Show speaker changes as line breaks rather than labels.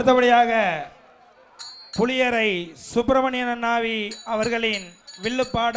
அடுத்தபடியாக புளியரை சுப்பிரமணியன் அண்ணாவி அவர்களின் வில்லுப்பாட